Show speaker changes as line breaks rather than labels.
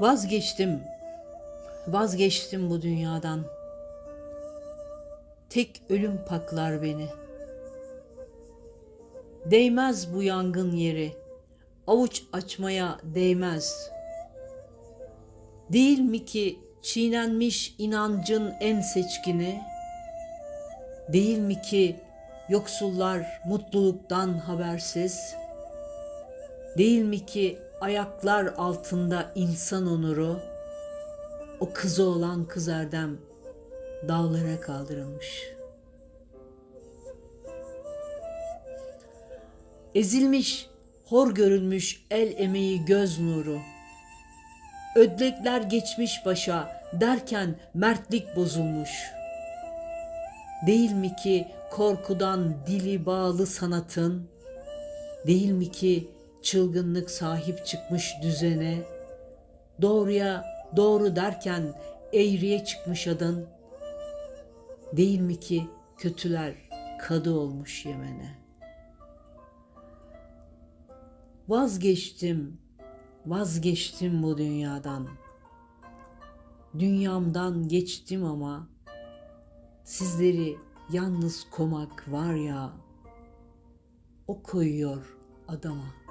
Vazgeçtim. Vazgeçtim bu dünyadan. Tek ölüm paklar beni. Değmez bu yangın yeri. Avuç açmaya değmez. Değil mi ki çiğnenmiş inancın en seçkini? Değil mi ki yoksullar mutluluktan habersiz? Değil mi ki ayaklar altında insan onuru, o kızı olan kız Erdem dağlara kaldırılmış. Ezilmiş, hor görülmüş el emeği göz nuru. Ödlekler geçmiş başa derken mertlik bozulmuş. Değil mi ki korkudan dili bağlı sanatın, Değil mi ki çılgınlık sahip çıkmış düzene, doğruya doğru derken eğriye çıkmış adın, değil mi ki kötüler kadı olmuş Yemen'e. Vazgeçtim, vazgeçtim bu dünyadan. Dünyamdan geçtim ama sizleri yalnız komak var ya, o koyuyor adama.